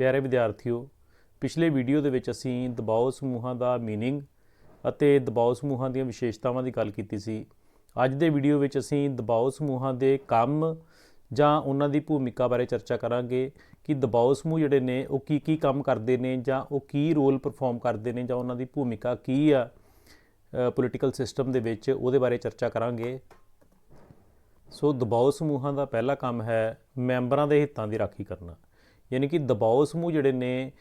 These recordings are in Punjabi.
ਪਿਆਰੇ ਵਿਦਿਆਰਥੀਓ ਪਿਛਲੇ ਵੀਡੀਓ ਦੇ ਵਿੱਚ ਅਸੀਂ ਦਬਾਅ ਸਮੂਹਾਂ ਦਾ मीनिंग ਅਤੇ ਦਬਾਅ ਸਮੂਹਾਂ ਦੀਆਂ ਵਿਸ਼ੇਸ਼ਤਾਵਾਂ ਦੀ ਗੱਲ ਕੀਤੀ ਸੀ ਅੱਜ ਦੇ ਵੀਡੀਓ ਵਿੱਚ ਅਸੀਂ ਦਬਾਅ ਸਮੂਹਾਂ ਦੇ ਕੰਮ ਜਾਂ ਉਹਨਾਂ ਦੀ ਭੂਮਿਕਾ ਬਾਰੇ ਚਰਚਾ ਕਰਾਂਗੇ ਕਿ ਦਬਾਅ ਸਮੂਹ ਜਿਹੜੇ ਨੇ ਉਹ ਕੀ ਕੀ ਕੰਮ ਕਰਦੇ ਨੇ ਜਾਂ ਉਹ ਕੀ ਰੋਲ ਪਰਫਾਰਮ ਕਰਦੇ ਨੇ ਜਾਂ ਉਹਨਾਂ ਦੀ ਭੂਮਿਕਾ ਕੀ ਆ ਪੋਲੀਟੀਕਲ ਸਿਸਟਮ ਦੇ ਵਿੱਚ ਉਹਦੇ ਬਾਰੇ ਚਰਚਾ ਕਰਾਂਗੇ ਸੋ ਦਬਾਅ ਸਮੂਹਾਂ ਦਾ ਪਹਿਲਾ ਕੰਮ ਹੈ ਮੈਂਬਰਾਂ ਦੇ ਹਿੱਤਾਂ ਦੀ ਰਾਖੀ ਕਰਨਾ ਯਾਨੀ ਕਿ ਦਬਾਅ ਸਮੂਹ ਜਿਹੜੇ ਨੇ,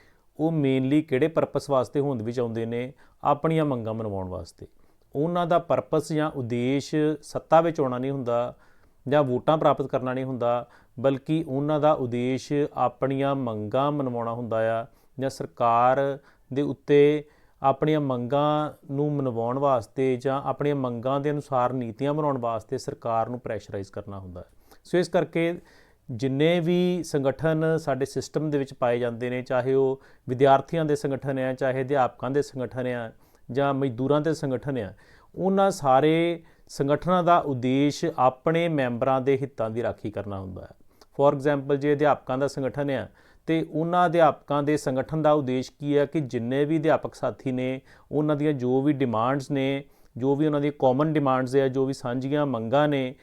ਉਹ ਮੇਨਲੀ ਕਿਹੜੇ ਪਰਪਸ ਵਾਸਤੇ ਹੋਂਦ ਵਿੱਚ ਆਉਂਦੇ ਨੇ, ਆਪਣੀਆਂ ਮੰਗਾਂ ਮਨਵਾਉਣ ਵਾਸਤੇ। ਉਹਨਾਂ ਦਾ ਪਰਪਸ ਜਾਂ ਉਦੇਸ਼ ਸੱਤਾ ਵਿੱਚ ਆਉਣਾ ਨਹੀਂ ਹੁੰਦਾ, ਜਾਂ ਵੋਟਾਂ ਪ੍ਰਾਪਤ ਕਰਨਾ ਨਹੀਂ ਹੁੰਦਾ, ਬਲਕਿ ਉਹਨਾਂ ਦਾ ਉਦੇਸ਼ ਆਪਣੀਆਂ ਮੰਗਾਂ ਮਨਵਾਉਣਾ ਹੁੰਦਾ ਆ, ਜਾਂ ਸਰਕਾਰ ਦੇ ਉੱਤੇ ਆਪਣੀਆਂ ਮੰਗਾਂ ਨੂੰ ਮਨਵਾਉਣ ਵਾਸਤੇ ਜਾਂ ਆਪਣੀਆਂ ਮੰਗਾਂ ਦੇ ਅਨੁਸਾਰ ਨੀਤੀਆਂ ਬਣਾਉਣ ਵਾਸਤੇ ਸਰਕਾਰ ਨੂੰ ਪ੍ਰੈਸ਼ਰਾਈਜ਼ ਕਰਨਾ ਹੁੰਦਾ। ਹੈ ਸੋ ਇਸ ਕਰਕੇ ਜਿੰਨੇ ਵੀ ਸੰਗਠਨ ਸਾਡੇ ਸਿਸਟਮ ਦੇ ਵਿੱਚ ਪਾਏ ਜਾਂਦੇ ਨੇ, ਚਾਹੇ ਉਹ ਵਿਦਿਆਰਥੀਆਂ ਦੇ ਸੰਗਠਨ ਆ, ਚਾਹੇ ਅਧਿਆਪਕਾਂ ਦੇ ਸੰਗਠਨ ਆ, ਜਾਂ ਮਜ਼ਦੂਰਾਂ ਦੇ ਸੰਗਠਨ ਆ, ਉਹਨਾਂ ਸਾਰੇ ਸੰਗਠਨਾਂ ਦਾ ਉਦੇਸ਼ ਆਪਣੇ ਮੈਂਬਰਾਂ ਦੇ ਹਿੱਤਾਂ ਦੀ ਰਾਖੀ ਕਰਨਾ ਹੁੰਦਾ ਹੈ। ਫੋਰ ਐਗਜ਼ਾਮਪਲ ਜੇ ਅਧਿਆਪਕਾਂ ਦਾ ਸੰਗਠਨ ਆ, ਤੇ ਉਹਨਾਂ ਅਧਿਆਪਕਾਂ ਦੇ ਸੰਗਠਨ ਦਾ ਉਦੇਸ਼ ਕੀ ਹੈ ਕਿ ਜਿੰਨੇ ਵੀ ਅਧਿਆਪਕ ਸਾਥੀ ਨੇ, ਉਹਨਾਂ ਦੀਆਂ ਜੋ ਵੀ ਡਿਮਾਂਡਸ ਨੇ, ਜੋ ਵੀ ਉਹਨਾਂ ਦੀ ਕਾਮਨ ਡਿਮਾਂਡਸ ਹੈ ਜੋ ਵੀ ਸਾਂਝੀਆਂ ਮੰਗਾਂ ਨੇ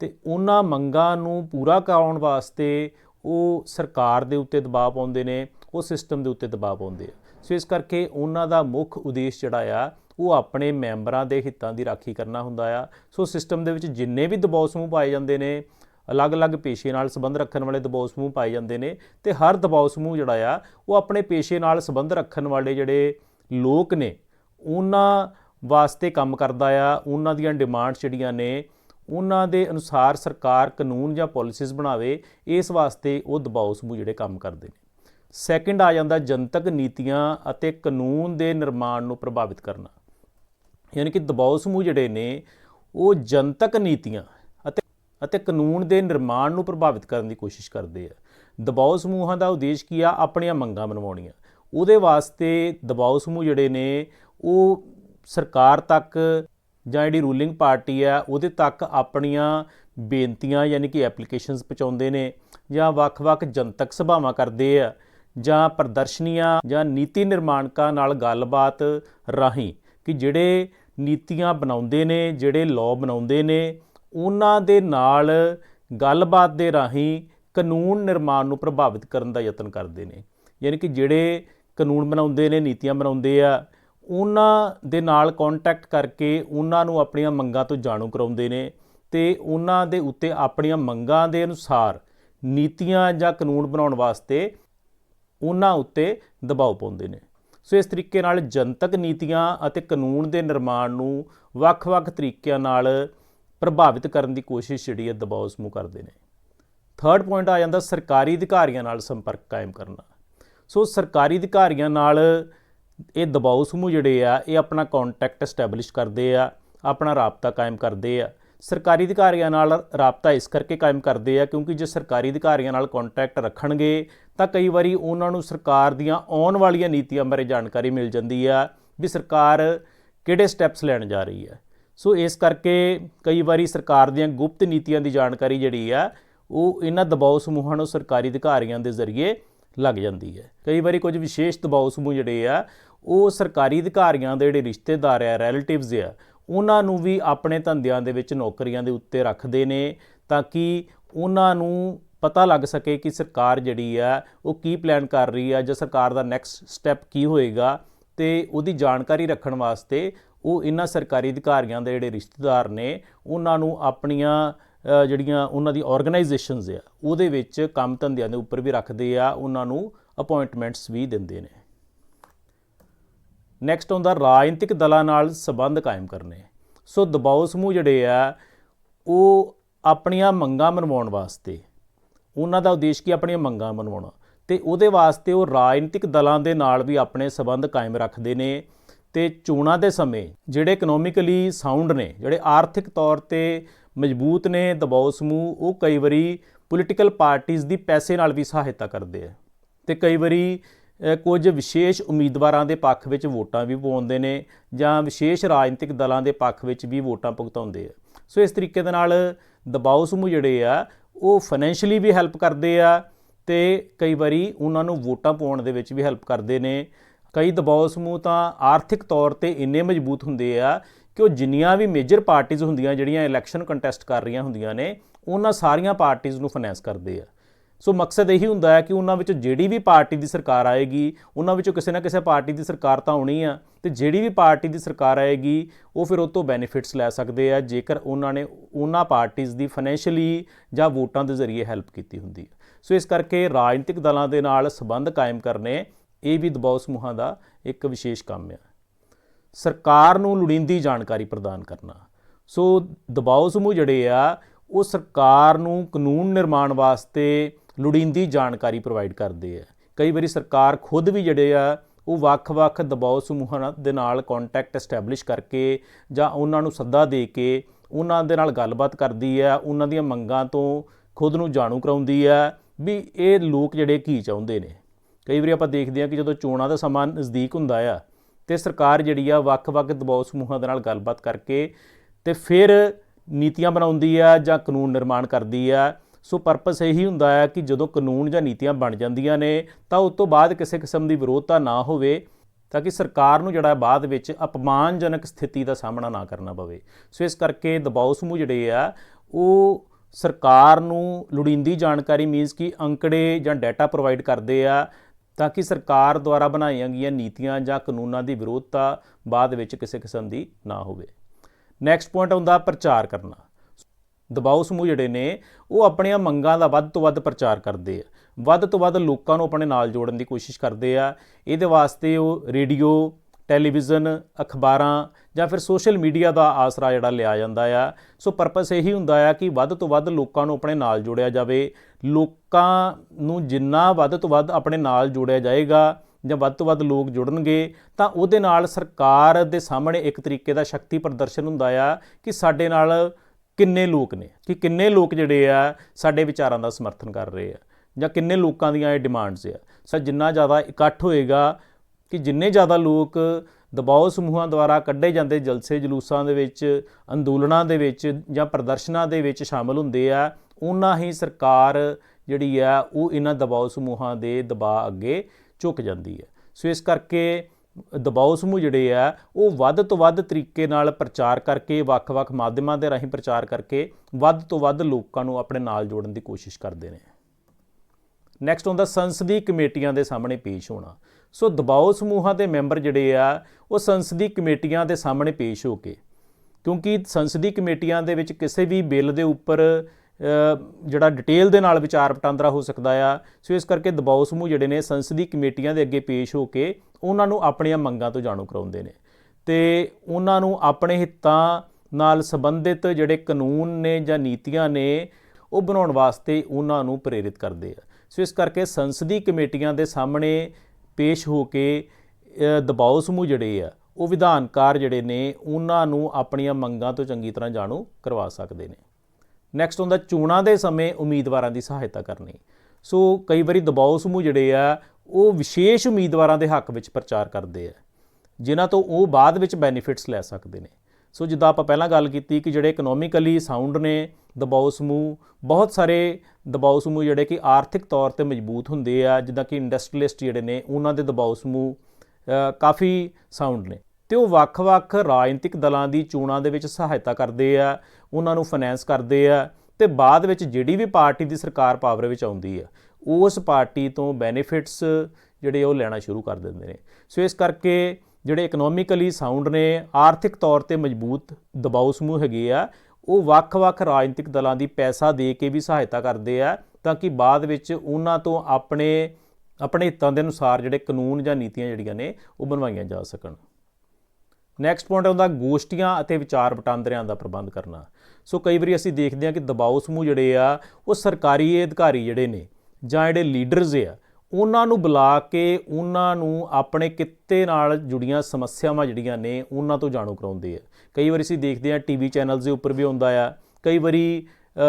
ਤੇ ਉਹਨਾਂ ਮੰਗਾਂ ਨੂੰ ਪੂਰਾ ਕਰਾਉਣ ਵਾਸਤੇ ਉਹ ਸਰਕਾਰ ਦੇ ਉੱਤੇ ਦਬਾਅ ਪਾਉਂਦੇ ਨੇ, ਉਹ ਸਿਸਟਮ ਦੇ ਉੱਤੇ ਦਬਾਅ ਪਾਉਂਦੇ ਆ। ਸੋ ਇਸ ਕਰਕੇ ਉਹਨਾਂ ਦਾ ਮੁੱਖ ਉਦੇਸ਼ ਜਿਹੜਾ ਆ, ਉਹ ਆਪਣੇ ਮੈਂਬਰਾਂ ਦੇ ਹਿੱਤਾਂ ਦੀ ਰਾਖੀ ਕਰਨਾ ਹੁੰਦਾ ਆ। ਸੋ ਸਿਸਟਮ ਦੇ ਵਿੱਚ ਜਿੰਨੇ ਵੀ ਦਬਾਅ ਸਮੂਹ ਪਾਏ ਜਾਂਦੇ ਨੇ, ਅਲੱਗ-ਅਲੱਗ ਪੇਸ਼ੇ ਨਾਲ ਸੰਬੰਧ ਰੱਖਣ ਵਾਲੇ ਦਬਾਅ ਸਮੂਹ ਪਾਏ ਜਾਂਦੇ ਨੇ ਤੇ ਹਰ ਦਬਾਅ ਸਮੂਹ ਜਿਹੜਾ ਆ, ਉਹ ਆਪਣੇ ਪੇਸ਼ੇ ਨਾਲ ਸੰਬੰਧ ਰੱਖਣ ਵਾਲੇ ਜਿਹੜੇ ਲੋਕ ਨੇ, ਉਹਨਾਂ ਵਾਸਤੇ ਕੰਮ ਕਰਦਾ ਆ, ਉਹਨਾਂ ਦੀਆਂ ਡਿਮਾਂਡਸ ਜਿਹੜੀਆਂ ਨੇ ਉਹਨਾਂ ਦੇ ਅਨੁਸਾਰ ਸਰਕਾਰ ਕਾਨੂੰਨ ਜਾਂ ਪਾਲਿਸੀਜ਼ ਬਣਾਵੇ, ਇਸ ਵਾਸਤੇ ਉਹ ਦਬਾਅ ਸਮੂਹ ਜਿਹੜੇ ਕੰਮ ਕਰਦੇ ਨੇ। ਸੈਕਿੰਡ ਆ ਜਾਂਦਾ ਜਨਤਕ ਨੀਤੀਆਂ ਅਤੇ ਕਾਨੂੰਨ ਦੇ ਨਿਰਮਾਣ ਨੂੰ ਪ੍ਰਭਾਵਿਤ ਕਰਨਾ। ਯਾਨੀ ਕਿ ਦਬਾਅ ਸਮੂਹ ਜਿਹੜੇ ਨੇ, ਉਹ ਜਨਤਕ ਨੀਤੀਆਂ ਅਤੇ ਅਤੇ ਕਾਨੂੰਨ ਦੇ ਨਿਰਮਾਣ ਨੂੰ ਪ੍ਰਭਾਵਿਤ ਕਰਨ ਦੀ ਕੋਸ਼ਿਸ਼ ਕਰਦੇ ਆ। ਦਬਾਅ ਸਮੂਹਾਂ ਦਾ ਉਦੇਸ਼ ਕੀ ਆ? ਆਪਣੀਆਂ ਮੰਗਾਂ ਮਨਵਾਉਣੀਆਂ ਉਹਦੇ ਵਾਸਤੇ ਦਬਾਅ ਸਮੂਹ ਜਿਹੜੇ ਨੇ, ਉਹ ਸਰਕਾਰ ਤੱਕ ਜਾਂ ਜਿਹੜੀ ਰੂਲਿੰਗ ਪਾਰਟੀ ਆ, ਉਹਦੇ ਤੱਕ ਆਪਣੀਆਂ ਬੇਨਤੀਆਂ ਯਾਨੀ ਕਿ ਐਪਲੀਕੇਸ਼ਨਸ ਪਹੁੰਚਾਉਂਦੇ ਨੇ ਜਾਂ ਵੱਖ-ਵੱਖ ਜਨਤਕ ਸਭਾਵਾਂ ਕਰਦੇ ਆ ਜਾਂ ਪ੍ਰਦਰਸ਼ਨੀਆਂ ਜਾਂ ਨੀਤੀ ਨਿਰਮਾਣਕਾਂ ਨਾਲ ਗੱਲਬਾਤ ਰਾਹੀਂ ਕਿ ਜਿਹੜੇ ਨੀਤੀਆਂ ਬਣਾਉਂਦੇ ਨੇ, ਜਿਹੜੇ ਲਾਅ ਬਣਾਉਂਦੇ ਨੇ, ਉਹਨਾਂ ਦੇ ਨਾਲ ਗੱਲਬਾਤ ਦੇ ਰਾਹੀਂ ਕਾਨੂੰਨ ਨਿਰਮਾਣ ਨੂੰ ਪ੍ਰਭਾਵਿਤ ਕਰਨ ਦਾ ਯਤਨ ਕਰਦੇ ਨੇ। ਯਾਨੀ ਕਿ ਜਿਹੜੇ ਕਾਨੂੰਨ ਬਣਾਉਂਦੇ ਨੇ, ਨੀਤੀਆਂ ਬਣਾਉਂਦੇ ਆ ਉਹਨਾਂ ਦੇ ਨਾਲ ਕੰਟੈਕਟ ਕਰਕੇ ਉਹਨਾਂ ਨੂੰ ਆਪਣੀਆਂ ਮੰਗਾਂ ਤੋਂ ਜਾਣੂ ਕਰਾਉਂਦੇ ਨੇ ਤੇ ਉਹਨਾਂ ਦੇ ਉੱਤੇ ਆਪਣੀਆਂ ਮੰਗਾਂ ਦੇ ਅਨੁਸਾਰ ਨੀਤੀਆਂ ਜਾਂ ਕਾਨੂੰਨ ਬਣਾਉਣ ਵਾਸਤੇ ਉਹਨਾਂ ਉੱਤੇ ਦਬਾਅ ਪਾਉਂਦੇ ਨੇ। ਸੋ ਇਸ ਤਰੀਕੇ ਨਾਲ ਜਨਤਕ ਨੀਤੀਆਂ ਅਤੇ ਕਾਨੂੰਨ ਦੇ ਨਿਰਮਾਣ ਨੂੰ ਵੱਖ-ਵੱਖ ਤਰੀਕਿਆਂ ਨਾਲ ਪ੍ਰਭਾਵਿਤ ਕਰਨ ਦੀ ਕੋਸ਼ਿਸ਼ ਜਿਹੜੀ ਹੈ ਦਬਾਅ ਸਮੂਹ ਕਰਦੇ ਨੇ। ਥਰਡ ਪੁਆਇੰਟ ਆ ਜਾਂਦਾ ਸਰਕਾਰੀ ਅਧਿਕਾਰੀਆਂ ਨਾਲ ਸੰਪਰਕ ਕਾਇਮ ਕਰਨਾ। ਸੋ ਸਰਕਾਰੀ ਅਧਿਕਾਰੀਆਂ ਨਾਲ ਇਹ ਦਬਾਅ ਸਮੂਹ ਜਿਹੜੇ ਆ, ਇਹ ਆਪਣਾ ਕੰਟੈਕਟ ਐਸਟੈਬਲਿਸ਼ ਕਰਦੇ ਆ, ਆਪਣਾ ਰਾਬਤਾ ਕਾਇਮ ਕਰਦੇ ਆ। ਸਰਕਾਰੀ ਅਧਿਕਾਰੀਆਂ ਨਾਲ ਰਾਬਤਾ ਇਸ ਕਰਕੇ ਕਾਇਮ ਕਰਦੇ ਆ ਕਿਉਂਕਿ ਜੇ ਸਰਕਾਰੀ ਅਧਿਕਾਰੀਆਂ ਨਾਲ ਕੰਟੈਕਟ ਰੱਖਣਗੇ, ਤਾਂ ਕਈ ਵਾਰੀ ਉਹਨਾਂ ਨੂੰ ਸਰਕਾਰ ਦੀਆਂ ਆਉਣ ਵਾਲੀਆਂ ਨੀਤੀਆਂ ਬਾਰੇ ਜਾਣਕਾਰੀ ਮਿਲ ਜਾਂਦੀ ਆ ਵੀ ਸਰਕਾਰ ਕਿਹੜੇ ਸਟੈਪਸ ਲੈਣ ਜਾ ਰਹੀ ਹੈ ਸੋ ਇਸ ਕਰਕੇ ਕਈ ਵਾਰੀ ਸਰਕਾਰ ਦੀਆਂ ਗੁਪਤ ਨੀਤੀਆਂ ਦੀ ਜਾਣਕਾਰੀ ਜਿਹੜੀ ਆ, ਉਹ ਇਹਨਾਂ ਦਬਾਅ ਸਮੂਹਾਂ ਨੂੰ ਸਰਕਾਰੀ ਅਧਿਕਾਰੀਆਂ ਦੇ ਜ਼ਰੀਏ ਲੱਗ ਜਾਂਦੀ ਹੈ। ਕਈ ਵਾਰੀ ਕੁਝ ਵਿਸ਼ੇਸ਼ ਦਬਾਅ ਸਮੂਹ ਜਿਹੜੇ ਆ ਉਹ ਸਰਕਾਰੀ ਅਧਿਕਾਰੀਆਂ ਦੇ ਜਿਹੜੇ ਰਿਸ਼ਤੇਦਾਰ ਆ ਰਿਲੇਟਿਵਸ ਆ, ਉਹਨਾਂ ਨੂੰ ਵੀ ਆਪਣੇ ਧੰਦਿਆਂ ਦੇ ਵਿੱਚ ਨੌਕਰੀਆਂ ਦੇ ਉੱਤੇ ਰੱਖਦੇ ਨੇ ਤਾਂ ਕਿ ਉਹਨਾਂ ਨੂੰ ਪਤਾ ਲੱਗ ਸਕੇ ਕਿ ਸਰਕਾਰ ਜਿਹੜੀ ਆ, ਉਹ ਕੀ ਪਲਾਨ ਕਰ ਰਹੀ ਆ ਜਾਂ ਸਰਕਾਰ ਦਾ ਨੈਕਸਟ ਸਟੈਪ ਕੀ ਹੋਏਗਾ ਤੇ ਉਹਦੀ ਜਾਣਕਾਰੀ ਰੱਖਣ ਵਾਸਤੇ ਉਹ ਇਹਨਾਂ ਸਰਕਾਰੀ ਅਧਿਕਾਰੀਆਂ ਦੇ ਜਿਹੜੇ ਰਿਸ਼ਤੇਦਾਰ ਨੇ, ਉਹਨਾਂ ਨੂੰ ਆਪਣੀਆਂ ਜਿਹੜੀਆਂ ਉਹਨਾਂ ਦੀ ਆਰਗੇਨਾਈਜੇਸ਼ਨਸ ਆ, ਉਹਦੇ ਵਿੱਚ ਕੰਮ ਧੰਦਿਆਂ ਦੇ ਉੱਪਰ ਵੀ ਰੱਖਦੇ ਆ, ਉਹਨਾਂ ਨੂੰ ਅਪਾਇੰਟਮੈਂਟਸ ਵੀ ਦਿੰਦੇ ਨੇ। ਨੈਕਸਟ ਆਉਂਦਾ ਰਾਜਨੀਤਿਕ ਦਲਾਂ ਨਾਲ ਸਬੰਧ ਕਾਇਮ ਕਰਨੇ। ਸੋ ਦਬਾਅ ਸਮੂਹ ਜਿਹੜੇ ਆ, ਉਹ ਆਪਣੀਆਂ ਮੰਗਾਂ ਮਨਵਾਉਣ ਵਾਸਤੇ, ਉਹਨਾਂ ਦਾ ਉਦੇਸ਼ ਕੀ ਆਪਣੀਆਂ ਮੰਗਾਂ ਮਨਵਾਉਣਾ? ਤੇ ਉਹਦੇ ਵਾਸਤੇ ਉਹ ਰਾਜਨੀਤਿਕ ਦਲਾਂ ਦੇ ਨਾਲ ਵੀ ਆਪਣੇ ਸਬੰਧ ਕਾਇਮ ਰੱਖਦੇ ਨੇ ਤੇ ਚੋਣਾਂ ਦੇ ਸਮੇਂ ਜਿਹੜੇ ਇਕਨੋਮਿਕਲੀ ਸਾਊਂਡ ਨੇ, ਜਿਹੜੇ ਆਰਥਿਕ ਤੌਰ ਤੇ ਮਜ਼ਬੂਤ ਨੇ ਦਬਾਅ ਸਮੂਹ, ਉਹ ਕਈ ਵਾਰੀ ਪੋਲੀਟੀਕਲ ਪਾਰਟੀਆਂ ਦੀ ਪੈਸੇ ਨਾਲ ਵੀ ਸਹਾਇਤਾ ਕਰਦੇ ਆ। ਤੇ ਕਈ ਵਾਰੀ ਕੁਝ ਵਿਸ਼ੇਸ਼ ਉਮੀਦਵਾਰਾਂ ਦੇ ਪੱਖ ਵਿੱਚ ਵੋਟਾਂ ਵੀ ਪਾਉਂਦੇ ਨੇ ਜਾਂ ਵਿਸ਼ੇਸ਼ ਰਾਜਨੀਤਿਕ ਦਲਾਂ ਦੇ ਪੱਖ ਵਿੱਚ ਵੀ ਵੋਟਾਂ ਭੁਗਤਾਉਂਦੇ ਆ। ਸੋ ਇਸ ਤਰੀਕੇ ਦੇ ਨਾਲ ਦਬਾਅ ਸਮੂਹ ਜਿਹੜੇ ਆ, ਉਹ ਫਾਈਨੈਂਸ਼ੀਅਲੀ ਵੀ ਹੈਲਪ ਕਰਦੇ ਆ ਤੇ ਕਈ ਵਾਰੀ ਉਹਨਾਂ ਨੂੰ ਵੋਟਾਂ ਪਾਉਣ ਦੇ ਵਿੱਚ ਵੀ ਹੈਲਪ ਕਰਦੇ ਨੇ। ਕਈ ਦਬਾਅ ਸਮੂਹ ਤਾਂ ਆਰਥਿਕ ਤੌਰ ਤੇ ਇੰਨੇ ਮਜ਼ਬੂਤ ਹੁੰਦੇ ਆ ਕਿ ਉਹ ਜਿੰਨੀਆਂ ਵੀ ਮੇਜਰ ਪਾਰਟੀਆਂ ਹੁੰਦੀਆਂ ਜਿਹੜੀਆਂ ਇਲੈਕਸ਼ਨ ਕੰਟੈਸਟ ਕਰ ਰਹੀਆਂ ਹੁੰਦੀਆਂ ਨੇ, ਉਹਨਾਂ ਸਾਰੀਆਂ ਪਾਰਟੀਆਂ ਨੂੰ ਫਾਈਨੈਂਸ ਕਰਦੇ ਆ। ਸੋ ਮਕਸਦ ਇਹੀ ਹੁੰਦਾ ਹੈ ਕਿ ਉਹਨਾਂ ਵਿੱਚੋਂ ਜਿਹੜੀ ਵੀ ਪਾਰਟੀ ਦੀ ਸਰਕਾਰ ਆਏਗੀ, ਉਹਨਾਂ ਵਿੱਚੋਂ ਕਿਸੇ ਨਾ ਕਿਸੇ ਪਾਰਟੀ ਦੀ ਸਰਕਾਰ ਤਾਂ ਆਉਣੀ ਆ, ਤੇ ਜਿਹੜੀ ਵੀ ਪਾਰਟੀ ਦੀ ਸਰਕਾਰ ਆਏਗੀ, ਉਹ ਫਿਰ ਉਹ ਤੋਂ ਬੈਨੀਫਿਟਸ ਲੈ ਸਕਦੇ ਆ, ਜੇਕਰ ਉਹਨਾਂ ਨੇ ਉਹਨਾਂ ਪਾਰਟੀਆਂ ਦੀ ਫਾਈਨੈਂਸ਼ੀਅਲੀ ਜਾਂ ਵੋਟਾਂ ਦੇ ਜ਼ਰੀਏ ਹੈਲਪ ਕੀਤੀ ਹੁੰਦੀ ਹੈ ਸੋ ਇਸ ਕਰਕੇ ਰਾਜਨੀਤਿਕ ਦਲਾਂ ਦੇ ਨਾਲ ਸਬੰਧ ਕਾਇਮ ਕਰਨੇ, ਇਹ ਵੀ ਦਬਾਅ ਸਮੂਹਾਂ ਦਾ ਇੱਕ ਵਿਸ਼ੇਸ਼ ਕੰਮ ਹੈ ਸਰਕਾਰ ਨੂੰ ਲੋੜੀਂਦੀ ਜਾਣਕਾਰੀ ਪ੍ਰਦਾਨ ਕਰਨਾ। ਸੋ ਦਬਾਅ ਸਮੂਹ ਜਿਹੜੇ ਆ, ਉਹ ਸਰਕਾਰ ਨੂੰ ਕਾਨੂੰਨ ਨਿਰਮਾਣ ਵਾਸਤੇ ਲੋੜੀਂਦੀ ਜਾਣਕਾਰੀ ਪ੍ਰੋਵਾਈਡ ਕਰਦੇ ਆ। ਕਈ ਵਾਰੀ ਸਰਕਾਰ ਖੁਦ ਵੀ ਜਿਹੜੇ ਆ, ਉਹ ਵੱਖ-ਵੱਖ ਦਬਾਅ ਸਮੂਹਾਂ ਦੇ ਨਾਲ ਕੰਟੈਕਟ ਐਸਟੈਬਲਿਸ਼ ਕਰਕੇ ਜਾਂ ਉਹਨਾਂ ਨੂੰ ਸੱਦਾ ਦੇ ਕੇ ਉਹਨਾਂ ਦੇ ਨਾਲ ਗੱਲਬਾਤ ਕਰਦੀ ਹੈ ਉਹਨਾਂ ਦੀਆਂ ਮੰਗਾਂ ਤੋਂ ਖੁਦ ਨੂੰ ਜਾਣੂ ਕਰਾਉਂਦੀ ਹੈ ਵੀ ਇਹ ਲੋਕ ਜਿਹੜੇ ਕੀ ਚਾਹੁੰਦੇ ਨੇ। ਕਈ ਵਾਰੀ ਆਪਾਂ ਦੇਖਦੇ ਹਾਂ ਕਿ ਜਦੋਂ ਚੋਣਾਂ ਦਾ ਸਮਾਂ ਨਜ਼ਦੀਕ ਹੁੰਦਾ ਆ, ਤੇ ਸਰਕਾਰ ਜਿਹੜੀ ਆ ਵੱਖ-ਵੱਖ ਦਬਾਅ ਸਮੂਹਾਂ ਦੇ ਨਾਲ ਗੱਲਬਾਤ ਕਰਕੇ ਤੇ ਫਿਰ ਨੀਤੀਆਂ ਬਣਾਉਂਦੀ ਆ ਜਾਂ ਕਾਨੂੰਨ ਨਿਰਮਾਣ ਕਰਦੀ ਆ ਸੋ ਪਰਪਸ ਇਹੀ ਹੁੰਦਾ ਹੈ ਕਿ ਜਦੋਂ ਕਾਨੂੰਨ ਜਾਂ ਨੀਤੀਆਂ ਬਣ ਜਾਂਦੀਆਂ ਨੇ, ਤਾਂ ਉਸ ਤੋਂ ਬਾਅਦ ਕਿਸੇ ਕਿਸਮ ਦੀ ਵਿਰੋਧਤਾ ਨਾ ਹੋਵੇ, ਤਾਂ ਕਿ ਸਰਕਾਰ ਨੂੰ ਜਿਹੜਾ ਬਾਅਦ ਵਿੱਚ ਅਪਮਾਨਜਨਕ ਸਥਿਤੀ ਦਾ ਸਾਹਮਣਾ ਨਾ ਕਰਨਾ ਪਵੇ। ਸੋ ਇਸ ਕਰਕੇ ਦਬਾਅ ਸਮੂਹ ਜਿਹੜੇ ਆ, ਉਹ ਸਰਕਾਰ ਨੂੰ ਲੋੜੀਂਦੀ ਜਾਣਕਾਰੀ ਮੀਨਸ ਕਿ ਅੰਕੜੇ ਜਾਂ ਡਾਟਾ ਪ੍ਰੋਵਾਈਡ ਕਰਦੇ ਆ, ਤਾਂ ਕਿ ਸਰਕਾਰ ਦੁਆਰਾ ਬਣਾਈਆਂ ਗਈਆਂ ਨੀਤੀਆਂ ਜਾਂ ਕਾਨੂੰਨਾਂ ਦੀ ਵਿਰੋਧਤਾ ਬਾਅਦ ਵਿੱਚ ਕਿਸੇ ਕਿਸਮ ਦੀ ਨਾ ਹੋਵੇ। ਨੈਕਸਟ ਪੁਆਇੰਟ ਹੁੰਦਾ ਪ੍ਰਚਾਰ ਕਰਨਾ। ਦਬਾਓ ਸਮੂਹ ਜਿਹੜੇ ਨੇ, ਉਹ ਆਪਣੀਆਂ ਮੰਗਾਂ ਦਾ ਵੱਧ ਤੋਂ ਵੱਧ ਪ੍ਰਚਾਰ ਕਰਦੇ ਆ। ਵੱਧ ਤੋਂ ਵੱਧ ਲੋਕਾਂ ਨੂੰ ਆਪਣੇ ਨਾਲ ਜੋੜਨ ਦੀ ਕੋਸ਼ਿਸ਼ ਕਰਦੇ ਆ। ਇਹਦੇ ਵਾਸਤੇ ਉਹ ਰੇਡੀਓ, ਟੈਲੀਵਿਜ਼ਨ, ਅਖਬਾਰਾਂ ਜਾਂ ਫਿਰ ਸੋਸ਼ਲ ਮੀਡੀਆ ਦਾ ਆਸਰਾ ਜਿਹੜਾ ਲਿਆ ਜਾਂਦਾ ਆ। ਸੋ ਪਰਪਸ ਇਹੀ ਹੁੰਦਾ ਆ ਕਿ ਵੱਧ ਤੋਂ ਵੱਧ ਲੋਕਾਂ ਨੂੰ ਆਪਣੇ ਨਾਲ ਜੋੜਿਆ ਜਾਵੇ। ਲੋਕਾਂ ਨੂੰ ਜਿੰਨਾ ਵੱਧ ਤੋਂ ਵੱਧ ਆਪਣੇ ਨਾਲ ਜੋੜਿਆ ਜਾਏਗਾ ਜਾਂ ਵੱਧ ਤੋਂ ਵੱਧ ਲੋਕ ਜੁੜਨਗੇ, ਤਾਂ ਉਹਦੇ ਨਾਲ ਸਰਕਾਰ ਦੇ ਸਾਹਮਣੇ ਇੱਕ ਤਰੀਕੇ ਦਾ ਸ਼ਕਤੀ ਪ੍ਰਦਰਸ਼ਨ ਹੁੰਦਾ ਆ ਕਿ ਸਾਡੇ ਨਾਲ ਕਿੰਨੇ ਲੋਕ ਨੇ? ਕਿ ਕਿੰਨੇ ਲੋਕ ਜਿਹੜੇ ਆ, ਸਾਡੇ ਵਿਚਾਰਾਂ ਦਾ ਸਮਰਥਨ ਕਰ ਰਹੇ ਆ? ਜਾਂ ਕਿੰਨੇ ਲੋਕਾਂ ਦੀਆਂ ਇਹ ਡਿਮਾਂਡਸ ਆ? ਸੋ ਜਿੰਨਾ ਜ਼ਿਆਦਾ ਇਕੱਠ ਹੋਏਗਾ, ਕਿ ਜਿੰਨੇ ਜ਼ਿਆਦਾ ਲੋਕ ਦਬਾਅ ਸਮੂਹਾਂ ਦੁਆਰਾ ਕੱਢੇ ਜਾਂਦੇ, ਜਲਸੇ ਜਲੂਸਾਂ ਦੇ ਵਿੱਚ, ਅੰਦੋਲਨਾਂ ਦੇ ਵਿੱਚ ਜਾਂ ਪ੍ਰਦਰਸ਼ਨਾਂ ਦੇ ਵਿੱਚ ਸ਼ਾਮਲ ਹੁੰਦੇ ਆ, ਉਹਨਾਂ ਹੀ ਸਰਕਾਰ ਜਿਹੜੀ ਆ, ਉਹ ਇਹਨਾਂ ਦਬਾਅ ਸਮੂਹਾਂ ਦੇ ਦਬਾਅ ਅੱਗੇ ਝੁਕ ਜਾਂਦੀ ਹੈ ਸੋ ਇਸ ਕਰਕੇ ਦਬਾਅ ਸਮੂਹ ਜਿਹੜੇ ਆ, ਉਹ ਵੱਧ ਤੋਂ ਵੱਧ ਤਰੀਕੇ ਨਾਲ ਪ੍ਰਚਾਰ ਕਰਕੇ ਵੱਖ-ਵੱਖ ਮਾਧਿਅਮਾਂ ਦੇ ਰਾਹੀਂ ਪ੍ਰਚਾਰ ਕਰਕੇ, ਵੱਧ ਤੋਂ ਵੱਧ ਲੋਕਾਂ ਨੂੰ ਆਪਣੇ ਨਾਲ ਜੋੜਨ ਦੀ ਕੋਸ਼ਿਸ਼ ਕਰਦੇ ਨੇ। ਨੈਕਸਟ ਹੁੰਦਾ ਸੰਸਦੀ ਕਮੇਟੀਆਂ ਦੇ ਸਾਹਮਣੇ ਪੇਸ਼ ਹੋਣਾ। ਸੋ ਦਬਾਅ ਸਮੂਹਾਂ ਦੇ ਮੈਂਬਰ ਜਿਹੜੇ ਆ, ਉਹ ਸੰਸਦੀ ਕਮੇਟੀਆਂ ਦੇ ਸਾਹਮਣੇ ਪੇਸ਼ ਹੋ ਕੇ, ਕਿਉਂਕਿ ਸੰਸਦੀ ਕਮੇਟੀਆਂ ਦੇ ਵਿੱਚ ਕਿਸੇ ਵੀ ਬਿੱਲ ਦੇ ਉੱਪਰ ਜਿਹੜਾ ਡਿਟੇਲ ਦੇ ਨਾਲ ਵਿਚਾਰ ਵਟਾਂਦਰਾ ਹੋ ਸਕਦਾ ਆ। ਸੋ ਇਸ ਕਰਕੇ ਦਬਾਅ ਸਮੂਹ ਜਿਹੜੇ ਨੇ, ਸੰਸਦੀ ਕਮੇਟੀਆਂ ਦੇ ਅੱਗੇ ਪੇਸ਼ ਹੋ ਕੇ ਉਹਨਾਂ ਨੂੰ ਆਪਣੀਆਂ ਮੰਗਾਂ ਤੋਂ ਜਾਣੂ ਕਰਾਉਂਦੇ ਨੇ। ਤੇ ਉਹਨਾਂ ਨੂੰ ਆਪਣੇ ਹਿੱਤਾਂ ਨਾਲ ਸੰਬੰਧਿਤ ਜਿਹੜੇ ਕਾਨੂੰਨ ਨੇ ਜਾਂ ਨੀਤੀਆਂ ਨੇ, ਉਹ ਬਣਾਉਣ ਵਾਸਤੇ ਉਹਨਾਂ ਨੂੰ ਪ੍ਰੇਰਿਤ ਕਰਦੇ ਆ। ਸੋ ਇਸ ਕਰਕੇ ਸੰਸਦੀ ਕਮੇਟੀਆਂ ਦੇ ਸਾਹਮਣੇ ਪੇਸ਼ ਹੋ ਕੇ ਦਬਾਅ ਸਮੂਹ ਜਿਹੜੇ ਆ, ਉਹ ਵਿਧਾਨਕਾਰ ਜਿਹੜੇ ਨੇ, ਉਹਨਾਂ ਨੂੰ ਆਪਣੀਆਂ ਮੰਗਾਂ ਤੋਂ ਚੰਗੀ ਤਰ੍ਹਾਂ ਜਾਣੂ ਕਰਵਾ ਸਕਦੇ ਨੇ। ਨੈਕਸਟ ਹੁੰਦਾ ਚੋਣਾਂ ਦੇ ਸਮੇਂ ਉਮੀਦਵਾਰਾਂ ਦੀ ਸਹਾਇਤਾ ਕਰਨੀ। ਸੋ ਕਈ ਵਾਰੀ ਦਬਾਅ ਸਮੂਹ ਜਿਹੜੇ ਆ, ਉਹ ਵਿਸ਼ੇਸ਼ ਉਮੀਦਵਾਰਾਂ ਦੇ ਹੱਕ ਵਿੱਚ ਪ੍ਰਚਾਰ ਕਰਦੇ ਆ, ਜਿਨ੍ਹਾਂ ਤੋਂ ਉਹ ਬਾਅਦ ਵਿੱਚ ਬੈਨੀਫਿਟਸ ਲੈ ਸਕਦੇ ਨੇ। ਸੋ ਜਿੱਦਾਂ ਆਪਾਂ ਪਹਿਲਾਂ ਗੱਲ ਕੀਤੀ ਕਿ ਜਿਹੜੇ ਇਕਨੋਮਿਕਲੀ ਸਾਊਂਡ ਨੇ ਦਬਾਅ ਸਮੂਹ, ਬਹੁਤ ਸਾਰੇ ਦਬਾਅ ਸਮੂਹ ਜਿਹੜੇ ਕਿ ਆਰਥਿਕ ਤੌਰ ਤੇ ਮਜ਼ਬੂਤ ਹੁੰਦੇ ਆ, ਜਿੱਦਾਂ ਕਿ ਇੰਡਸਟਰੀਅਲਿਸਟ ਜਿਹੜੇ ਨੇ, ਉਹਨਾਂ ਦੇ ਦਬਾਅ ਸਮੂਹ ਕਾਫੀ ਸਾਊਂਡ ਨੇ। ਤੇ ਉਹ ਵੱਖ-ਵੱਖ ਰਾਜਨੀਤਿਕ ਦਲਾਂ ਦੀ ਚੋਣਾਂ ਦੇ ਵਿੱਚ ਸਹਾਇਤਾ ਕਰਦੇ ਆ, ਉਹਨਾਂ ਨੂੰ ਫਾਈਨੈਂਸ ਕਰਦੇ ਆ ਤੇ ਬਾਅਦ ਵਿੱਚ ਜਿਹੜੀ ਵੀ ਪਾਰਟੀ ਦੀ ਸਰਕਾਰ ਪਾਵਰ ਵਿੱਚ ਆਉਂਦੀ ਆ, ਉਸ ਪਾਰਟੀ ਤੋਂ ਬੈਨੀਫਿਟਸ ਜਿਹੜੇ ਉਹ ਲੈਣਾ ਸ਼ੁਰੂ ਕਰ ਦਿੰਦੇ ਨੇ। ਸੋ ਇਸ ਕਰਕੇ ਜਿਹੜੇ ਇਕਨੋਮਿਕਲੀ ਸਾਊਂਡ ਨੇ, ਆਰਥਿਕ ਤੌਰ ਤੇ ਮਜ਼ਬੂਤ ਦਬਾਅ ਸਮੂਹ ਹੈਗੇ ਆ, ਉਹ ਵੱਖ-ਵੱਖ ਰਾਜਨੀਤਿਕ ਦਲਾਂ ਦੀ ਪੈਸਾ ਦੇ ਕੇ ਵੀ ਸਹਾਇਤਾ ਕਰਦੇ ਆ ਤਾਂ ਕਿ ਬਾਅਦ ਵਿੱਚ ਉਹਨਾਂ ਤੋਂ ਆਪਣੇ ਆਪਣੇ ਹਿੱਤਾਂ ਦੇ ਅਨੁਸਾਰ ਜਿਹੜੇ ਕਾਨੂੰਨ ਜਾਂ ਨੀਤੀਆਂ ਜਿਹੜੀਆਂ ਨੇ ਉਹ ਬਣਵਾਈਆਂ ਜਾ ਸਕਣ। ਨੈਕਸਟ ਪੁਆਇੰਟ ਆਉਂਦਾ ਗੋਸ਼ਟੀਆਂ ਅਤੇ ਵਿਚਾਰ ਵਟਾਂਦਰਿਆਂ ਦਾ ਪ੍ਰਬੰਧ ਕਰਨਾ। ਸੋ ਕਈ ਵਾਰੀ ਅਸੀਂ ਦੇਖਦੇ ਹਾਂ ਕਿ ਦਬਾਅ ਸਮੂਹ ਜਿਹੜੇ ਆ, ਉਹ ਸਰਕਾਰੀ ਅਧਿਕਾਰੀ ਜਿਹੜੇ ਨੇ ਜਾਂ ਜਿਹੜੇ ਲੀਡਰਸ ਆ, ਉਹਨਾਂ ਨੂੰ ਬੁਲਾ ਕੇ ਉਹਨਾਂ ਨੂੰ ਆਪਣੇ ਕਿੱਤੇ ਨਾਲ ਜੁੜੀਆਂ ਸਮੱਸਿਆਵਾਂ ਜਿਹੜੀਆਂ ਨੇ ਉਹਨਾਂ ਤੋਂ ਜਾਣੂ ਕਰਾਉਂਦੇ ਆ। ਕਈ ਵਾਰੀ ਅਸੀਂ ਦੇਖਦੇ ਹਾਂ ਟੀਵੀ ਚੈਨਲਸ ਦੇ ਉੱਪਰ ਵੀ ਆਉਂਦਾ ਆ, ਕਈ ਵਾਰੀ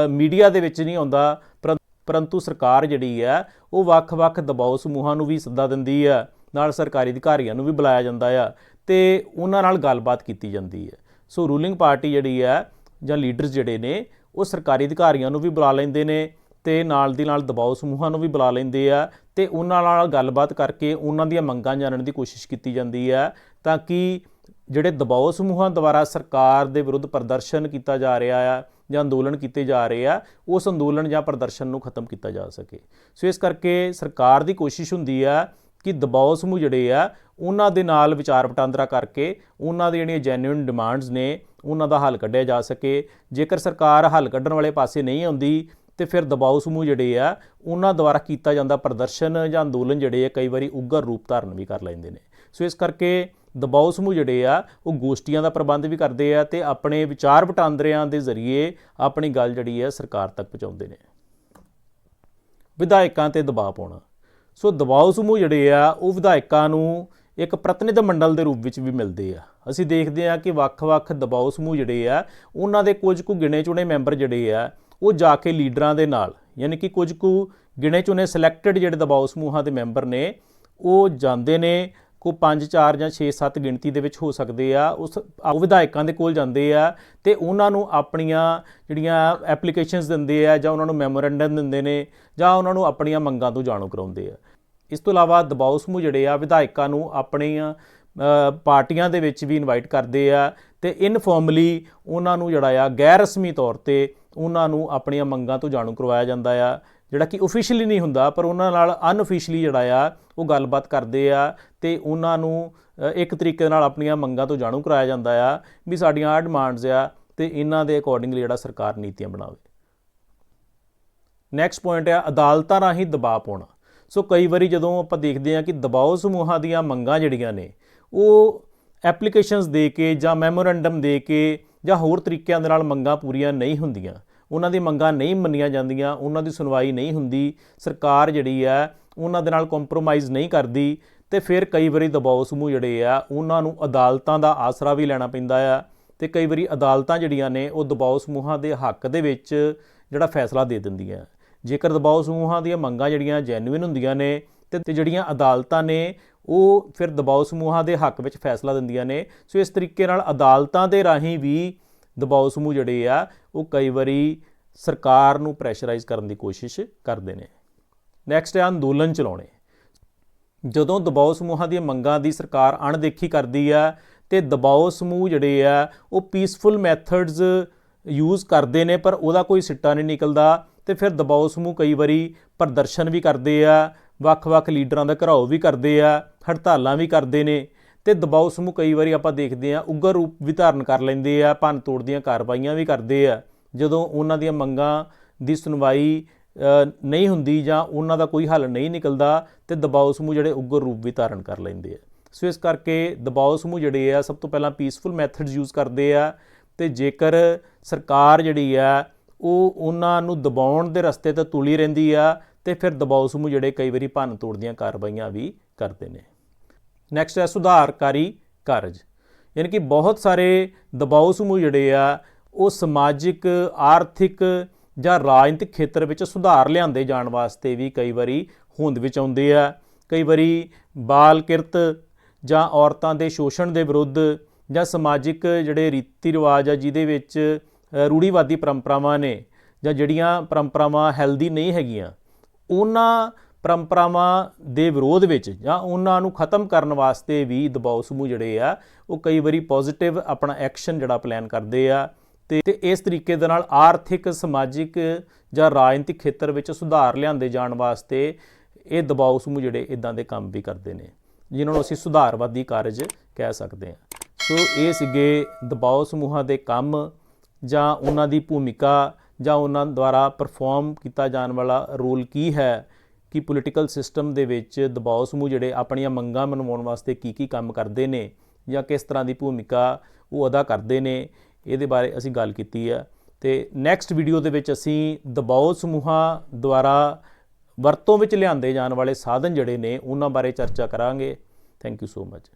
ਮੀਡੀਆ ਦੇ ਵਿੱਚ ਨਹੀਂ ਆਉਂਦਾ ਪਰੰਤੂ ਸਰਕਾਰ ਜਿਹੜੀ ਆ, ਉਹ ਵੱਖ-ਵੱਖ ਦਬਾਅ ਸਮੂਹਾਂ ਨੂੰ ਵੀ ਸੱਦਾ ਦਿੰਦੀ ਆ, ਨਾਲ ਸਰਕਾਰੀ ਅਧਿਕਾਰੀਆਂ ਨੂੰ ਵੀ ਬੁਲਾਇਆ ਜਾਂਦਾ ਆ। ਤੇ ਉਹਨਾਂ ਨਾਲ ਗੱਲਬਾਤ ਕੀਤੀ ਜਾਂਦੀ ਹੈ। ਸੋ ਰੂਲਿੰਗ ਪਾਰਟੀ ਜਿਹੜੀ ਹੈ ਜਾਂ ਲੀਡਰਸ ਜਿਹੜੇ ਨੇ, ਉਹ ਸਰਕਾਰੀ ਅਧਿਕਾਰੀਆਂ ਨੂੰ ਵੀ ਬੁਲਾ ਲੈਂਦੇ ਨੇ ਤੇ ਨਾਲ ਦੀ ਨਾਲ ਦਬਾਓ ਸਮੂਹਾਂ ਨੂੰ ਵੀ ਬੁਲਾ ਲੈਂਦੇ ਆ ਤੇ ਉਹਨਾਂ ਨਾਲ ਗੱਲਬਾਤ ਕਰਕੇ ਉਹਨਾਂ ਦੀਆਂ ਮੰਗਾਂ ਜਾਣਨ ਦੀ ਕੋਸ਼ਿਸ਼ ਕੀਤੀ ਜਾਂਦੀ ਹੈ ਤਾਂ ਕਿ ਜਿਹੜੇ ਦਬਾਓ ਸਮੂਹਾਂ ਦੁਆਰਾ ਸਰਕਾਰ ਦੇ ਵਿਰੁੱਧ ਪ੍ਰਦਰਸ਼ਨ ਕੀਤਾ ਜਾ ਰਿਹਾ ਆ ਜਾਂ ਅੰਦੋਲਨ ਕੀਤੇ ਜਾ ਰਹੇ ਆ, ਉਸ ਅੰਦੋਲਨ ਜਾਂ ਪ੍ਰਦਰਸ਼ਨ ਨੂੰ ਖਤਮ ਕੀਤਾ ਜਾ ਸਕੇ। ਸੋ ਇਸ ਕਰਕੇ ਸਰਕਾਰ ਦੀ ਕੋਸ਼ਿਸ਼ ਹੁੰਦੀ ਆ ਕਿ ਦਬਾਓ ਸਮੂਹ ਜਿਹੜੇ ਆ ਉਹਨਾਂ ਦੇ ਨਾਲ ਵਿਚਾਰ ਵਟਾਂਦਰਾ ਕਰਕੇ ਉਹਨਾਂ ਦੀ ਜਿਹੜੀਆਂ ਜੈਨੂਇਨ ਡਿਮਾਂਡਸ ਨੇ, ਉਹਨਾਂ ਦਾ ਹੱਲ ਕੱਢਿਆ ਜਾ ਸਕੇ। ਜੇਕਰ ਸਰਕਾਰ ਹੱਲ ਕੱਢਣ ਵਾਲੇ ਪਾਸੇ ਨਹੀਂ ਆਉਂਦੀ, ਤੇ ਫਿਰ ਦਬਾਓ ਸਮੂਹ ਜਿਹੜੇ ਆ, ਉਹਨਾਂ ਦੁਆਰਾ ਕੀਤਾ ਜਾਂਦਾ ਪ੍ਰਦਰਸ਼ਨ ਜਾਂ ਅੰਦੋਲਨ ਜਿਹੜੇ ਆ, ਕਈ ਵਾਰੀ ਉਗਰ ਰੂਪ ਧਾਰਨ ਵੀ ਕਰ ਲੈਂਦੇ ਨੇ। ਸੋ ਇਸ ਕਰਕੇ ਦਬਾਓ ਸਮੂਹ ਜਿਹੜੇ ਆ, ਉਹ ਗੋਸ਼ਟੀਆਂ ਦਾ ਪ੍ਰਬੰਧ ਵੀ ਕਰਦੇ ਆ ਤੇ ਆਪਣੇ ਵਿਚਾਰ ਵਟਾਂਦਰਿਆਂ ਦੇ ਜ਼ਰੀਏ ਆਪਣੀ ਗੱਲ ਜਿਹੜੀ ਆ, ਸਰਕਾਰ ਤੱਕ ਪਹੁੰਚਾਉਂਦੇ ਨੇ। ਵਿਧਾਇਕਾਂ ਤੇ ਦਬਾਅ ਪਾਉਣਾ। ਸੋ ਦਬਾਓ ਸਮੂਹ ਜਿਹੜੇ ਆ, ਉਹ ਵਿਧਾਇਕਾਂ ਨੂੰ ਇੱਕ ਪ੍ਰਤੀਨਿਧ ਮੰਡਲ ਦੇ ਰੂਪ ਵਿੱਚ ਵੀ ਮਿਲਦੇ ਆ। ਅਸੀਂ ਦੇਖਦੇ ਆ ਕਿ ਵੱਖ-ਵੱਖ ਦਬਾਓ ਸਮੂਹ ਜਿਹੜੇ ਆ, ਉਹਨਾਂ ਦੇ ਕੁਝ ਕੁ ਗਿਣੇ ਚੁਣੇ ਮੈਂਬਰ ਜਿਹੜੇ ਆ, ਉਹ ਜਾ ਕੇ ਲੀਡਰਾਂ ਦੇ ਨਾਲ, ਯਾਨੀ ਕਿ ਕੁਝ ਕੁ ਗਿਣੇ ਚੁਣੇ ਸਿਲੈਕਟਡ ਜਿਹੜੇ ਦਬਾਓ ਸਮੂਹਾਂ ਦੇ ਮੈਂਬਰ ਨੇ, ਉਹ ਜਾਂਦੇ ਨੇ ਕੋ 5 4 ਜਾਂ 6 7 ਗਿਣਤੀ ਦੇ ਵਿੱਚ ਹੋ ਸਕਦੇ ਆ, ਉਸ ਵਿਧਾਇਕਾਂ ਦੇ ਕੋਲ ਜਾਂਦੇ ਆ ਤੇ ਉਹਨਾਂ ਨੂੰ ਆਪਣੀਆਂ ਜਿਹੜੀਆਂ ਐਪਲੀਕੇਸ਼ਨਸ ਦਿੰਦੇ ਆ ਜਾਂ ਉਹਨਾਂ ਨੂੰ ਮੈਮੋਰੈਂਡਮ ਦਿੰਦੇ ਨੇ ਜਾਂ ਉਹਨਾਂ ਨੂੰ ਆਪਣੀਆਂ ਮੰਗਾਂ ਤੋਂ ਜਾਣੂ ਕਰਾਉਂਦੇ ਆ। ਇਸ ਤੋਂ ਇਲਾਵਾ ਦਬਾਓ ਸਮੂਹ ਜਿਹੜੇ ਆ, ਵਿਧਾਇਕਾਂ ਨੂੰ ਆਪਣੀਆਂ ਪਾਰਟੀਆਂ ਦੇ ਵਿੱਚ ਵੀ ਇਨਵਾਈਟ ਕਰਦੇ ਆ ਤੇ ਇਨਫਾਰਮਲੀ ਉਹਨਾਂ ਨੂੰ ਜਿਹੜਾ ਆ ਗੈਰ ਰਸਮੀ ਤੌਰ ਤੇ ਉਹਨਾਂ ਨੂੰ ਆਪਣੀਆਂ ਮੰਗਾਂ ਤੋਂ ਜਾਣੂ ਕਰਵਾਇਆ ਜਾਂਦਾ ਆ, ਜਿਹੜਾ ਕਿ ਅਫੀਸ਼ੀਅਲੀ ਨਹੀਂ ਹੁੰਦਾ, ਪਰ ਉਹਨਾਂ ਨਾਲ ਅਨਅਫੀਸ਼ੀਅਲੀ ਜਿਹੜਾ ਆ, ਉਹ ਗੱਲਬਾਤ ਕਰਦੇ ਆ ਤੇ ਉਹਨਾਂ ਨੂੰ ਇੱਕ ਤਰੀਕੇ ਨਾਲ ਆਪਣੀਆਂ ਮੰਗਾਂ ਤੋਂ ਜਾਣੂ ਕਰਾਇਆ ਜਾਂਦਾ ਆ ਵੀ ਸਾਡੀਆਂ ਆ ਡਿਮਾਂਡਸ ਆ ਤੇ ਇਹਨਾਂ ਦੇ ਅਕੋਰਡਿੰਗਲੀ ਜਿਹੜਾ ਸਰਕਾਰ ਨੀਤੀਆਂ ਬਣਾਵੇ। ਨੈਕਸਟ ਪੁਆਇੰਟ ਆ, ਅਦਾਲਤਾਂ ਰਾਹੀਂ ਦਬਾਅ ਪਾਉਣਾ। ਸੋ ਕਈ ਵਾਰੀ ਜਦੋਂ ਆਪਾਂ ਦੇਖਦੇ ਹਾਂ ਕਿ ਦਬਾਓ ਸਮੂਹਾਂ ਦੀਆਂ ਮੰਗਾਂ ਜਿਹੜੀਆਂ ਨੇ, ਉਹ ਐਪਲੀਕੇਸ਼ਨਸ ਦੇ ਕੇ ਜਾਂ ਮੈਮੋਰੈਂਡਮ ਦੇ ਕੇ ਜਾਂ ਹੋਰ ਤਰੀਕਿਆਂ ਦੇ ਨਾਲ ਮੰਗਾਂ ਪੂਰੀਆਂ ਨਹੀਂ ਹੁੰਦੀਆਂ। ਉਹਨਾਂ ਦੀ ਮੰਗਾਂ ਨਹੀਂ ਮੰਨੀਆਂ ਜਾਂਦੀਆਂ, ਉਹਨਾਂ ਦੀ ਸੁਣਵਾਈ ਨਹੀਂ ਹੁੰਦੀ। ਸਰਕਾਰ ਜਿਹੜੀ ਆ ਉਹਨਾਂ ਦੇ ਨਾਲ ਕੰਪਰੋਮਾਈਜ਼ ਨਹੀਂ ਕਰਦੀ ਤੇ ਫਿਰ ਕਈ ਵਾਰੀ ਦਬਾਓ ਸਮੂਹ ਜਿਹੜੇ ਆ, ਉਹਨਾਂ ਨੂੰ ਅਦਾਲਤਾਂ ਦਾ ਆਸਰਾ ਵੀ ਲੈਣਾ ਪੈਂਦਾ ਆ ਤੇ ਕਈ ਵਾਰੀ ਅਦਾਲਤਾਂ ਜਿਹੜੀਆਂ ਨੇ, ਉਹ ਦਬਾਓ ਸਮੂਹਾਂ ਦੇ ਹੱਕ ਦੇ ਵਿੱਚ ਜਿਹੜਾ ਫੈਸਲਾ ਦੇ ਦਿੰਦੀਆਂ। ਜੇਕਰ ਦਬਾਓ ਸਮੂਹਾਂ ਦੀਆਂ ਮੰਗਾਂ ਜਿਹੜੀਆਂ ਜੈਨੂਇਨ ਹੁੰਦੀਆਂ ਨੇ ਤੇ ਜਿਹੜੀਆਂ ਅਦਾਲਤਾਂ ਨੇ, ਉਹ ਫਿਰ ਦਬਾਓ ਸਮੂਹਾਂ ਦੇ ਹੱਕ ਵਿੱਚ ਫੈਸਲਾ ਦਿੰਦੀਆਂ ਨੇ। ਸੋ ਇਸ ਤਰੀਕੇ ਨਾਲ ਅਦਾਲਤਾਂ ਦੇ ਰਾਹੀਂ ਵੀ ਦਬਾਓ ਸਮੂਹ ਜਿਹੜੇ ਆ, ਉਹ ਕਈ ਵਾਰੀ ਸਰਕਾਰ ਨੂੰ ਪ੍ਰੈਸ਼ਰਾਈਜ਼ ਕਰਨ ਦੀ ਕੋਸ਼ਿਸ਼ ਕਰਦੇ ਨੇ। ਨੈਕਸਟ ਹੈ ਅੰਦੋਲਨ ਚਲਾਉਣੇ। ਜਦੋਂ ਦਬਾਓ ਸਮੂਹਾਂ ਦੀਆਂ ਮੰਗਾਂ ਦੀ ਸਰਕਾਰ ਅਣਦੇਖੀ ਕਰਦੀ ਆ ਤੇ ਦਬਾਓ ਸਮੂਹ ਜਿਹੜੇ ਆ, ਉਹ ਪੀਸਫੁਲ ਮੈਥਡਸ ਯੂਜ਼ ਕਰਦੇ ਨੇ, ਪਰ ਉਹਦਾ ਕੋਈ ਸਿੱਟਾ ਨਹੀਂ ਨਿਕਲਦਾ। ਤੇ ਫਿਰ ਦਬਾਓ ਸਮੂਹ ਕਈ ਵਾਰੀ ਪ੍ਰਦਰਸ਼ਨ ਵੀ ਕਰਦੇ ਆ, ਵੱਖ-ਵੱਖ ਲੀਡਰਾਂ ਦਾ ਘਰਾਓ ਵੀ ਕਰਦੇ ਆ, ਹੜਤਾਲਾਂ ਵੀ ਕਰਦੇ ਨੇ ਤੇ ਦਬਾਓ ਸਮੂਹ ਕਈ ਵਾਰੀ ਆਪਾਂ ਦੇਖਦੇ ਆ ਉਗਰ ਰੂਪ ਵੀ ਧਾਰਨ ਕਰ ਲੈਂਦੇ ਆ, ਭੰਨ ਤੋੜ ਦੀਆਂ ਕਾਰਵਾਈਆਂ ਵੀ ਕਰਦੇ ਆ, ਜਦੋਂ ਉਹਨਾਂ ਦੀਆਂ ਮੰਗਾਂ ਦੀ ਸੁਣਵਾਈ ਨਹੀਂ ਹੁੰਦੀ ਜਾਂ ਉਹਨਾਂ ਦਾ ਕੋਈ ਹੱਲ ਨਹੀਂ ਨਿਕਲਦਾ ਤੇ ਦਬਾਓ ਸਮੂਹ ਜਿਹੜੇ ਉਗਰ ਰੂਪ ਵੀ ਧਾਰਨ ਕਰ ਲੈਂਦੇ ਆ। ਸੋ ਇਸ ਕਰਕੇ ਦਬਾਓ ਸਮੂਹ ਜਿਹੜੇ ਆ, ਸਭ ਤੋਂ ਪਹਿਲਾਂ ਪੀਸਫੁਲ ਮੈਥਡਸ ਯੂਜ਼ ਕਰਦੇ ਆ ਤੇ ਜੇਕਰ ਸਰਕਾਰ ਜਿਹੜੀ ਆ ਉਹ ਉਹਨਾਂ ਨੂੰ ਦਬਾਉਣ ਦੇ ਰਸਤੇ ਤੇ ਤੁਲੀ ਰਹਿੰਦੀ ਆ ਤੇ ਫਿਰ ਦਬਾਓ ਸਮੂਹ ਜਿਹੜੇ ਕਈ ਵਾਰੀ ਭੰਨ ਤੋੜ ਦੀਆਂ ਕਾਰਵਾਈਆਂ ਵੀ ਕਰਦੇ ਨੇ। ਨੈਕਸਟ ਹੈ ਸੁਧਾਰਕਾਰੀ ਕਾਰਜ। ਯਾਨੀ ਕਿ ਬਹੁਤ ਸਾਰੇ ਦਬਾਓ ਸਮੂਹ ਜਿਹੜੇ ਆ, ਉਹ ਸਮਾਜਿਕ, ਆਰਥਿਕ ਜਾਂ ਰਾਜਨੀਤਿਕ ਖੇਤਰ ਵਿੱਚ ਸੁਧਾਰ ਲਿਆਂਦੇ ਜਾਣ ਵਾਸਤੇ ਵੀ ਕਈ ਵਾਰੀ ਹੋਂਦ ਵਿੱਚ ਆਉਂਦੇ ਆ। ਕਈ ਵਾਰੀ ਬਾਲ ਕਿਰਤ ਜਾਂ ਔਰਤਾਂ ਦੇ ਸ਼ੋਸ਼ਣ ਦੇ ਵਿਰੁੱਧ ਜਾਂ ਸਮਾਜਿਕ ਜਿਹੜੇ ਰੀਤੀ ਰਿਵਾਜ ਆ ਜਿਹਦੇ ਵਿੱਚ ਰੂੜੀਵਾਦੀ ਪਰੰਪਰਾਵਾਂ ਨੇ ਜਾਂ ਜਿਹੜੀਆਂ ਪਰੰਪਰਾਵਾਂ ਹੈਲਦੀ ਨਹੀਂ ਹੈਗੀਆਂ, ਉਹਨਾਂ ਪਰੰਪਰਾਵਾਂ ਦੇ ਵਿਰੋਧ ਵਿੱਚ ਜਾਂ ਉਹਨਾਂ ਨੂੰ ਖਤਮ ਕਰਨ ਵਾਸਤੇ ਵੀ ਦਬਾਓ ਸਮੂਹ ਜਿਹੜੇ ਆ, ਉਹ ਕਈ ਵਾਰੀ ਪੋਜ਼ਿਟਿਵ ਆਪਣਾ ਐਕਸ਼ਨ ਜਿਹੜਾ ਪਲਾਨ ਕਰਦੇ ਆ ਤੇ ਇਸ ਤਰੀਕੇ ਦੇ ਨਾਲ ਆਰਥਿਕ, ਸਮਾਜਿਕ ਜਾਂ ਰਾਜਨੀਤਿਕ ਖੇਤਰ ਵਿੱਚ ਸੁਧਾਰ ਲਿਆਂਦੇ ਜਾਣ ਵਾਸਤੇ ਇਹ ਦਬਾਓ ਸਮੂਹ ਜਿਹੜੇ ਇਦਾਂ ਦੇ ਕੰਮ ਵੀ ਕਰਦੇ ਨੇ, ਜਿਨ੍ਹਾਂ ਨੂੰ ਅਸੀਂ ਸੁਧਾਰਵਾਦੀ ਕਾਰਜ ਕਹਿ ਸਕਦੇ ਹਾਂ। ਸੋ ਇਹ ਸੀਗੇ ਦਬਾਓ ਸਮੂਹਾਂ ਦੇ ਕੰਮ ਜਾਂ ਉਹਨਾਂ ਦੀ ਭੂਮਿਕਾ ਜਾਂ ਉਹਨਾਂ ਦੁਆਰਾ ਪਰਫਾਰਮ ਕੀਤਾ ਜਾਣ ਵਾਲਾ ਰੋਲ ਕੀ ਹੈ? ਕਿ ਪੋਲੀਟੀਕਲ ਸਿਸਟਮ ਦੇ ਵਿੱਚ ਦਬਾਓ ਸਮੂਹ ਜਿਹੜੇ ਆਪਣੀਆਂ ਮੰਗਾਂ ਮਨਵਾਉਣ ਵਾਸਤੇ ਕੀ ਕੀ ਕੰਮ ਕਰਦੇ ਨੇ ਜਾਂ ਕਿਸ ਤਰ੍ਹਾਂ ਦੀ ਭੂਮਿਕਾ ਉਹ ਅਦਾ ਕਰਦੇ ਨੇ, ਇਹਦੇ ਬਾਰੇ ਅਸੀਂ ਗੱਲ ਕੀਤੀ ਹੈ। ਤੇ ਨੈਕਸਟ ਵੀਡੀਓ ਦੇ ਵਿੱਚ ਅਸੀਂ ਦਬਾਓ ਸਮੂਹਾਂ ਦੁਆਰਾ ਵਰਤੋਂ ਵਿੱਚ ਲਿਆਂਦੇ ਜਾਣ ਵਾਲੇ ਸਾਧਨ ਜਿਹੜੇ ਨੇ ਉਹਨਾਂ ਬਾਰੇ ਚਰਚਾ ਕਰਾਂਗੇ। Thank you so much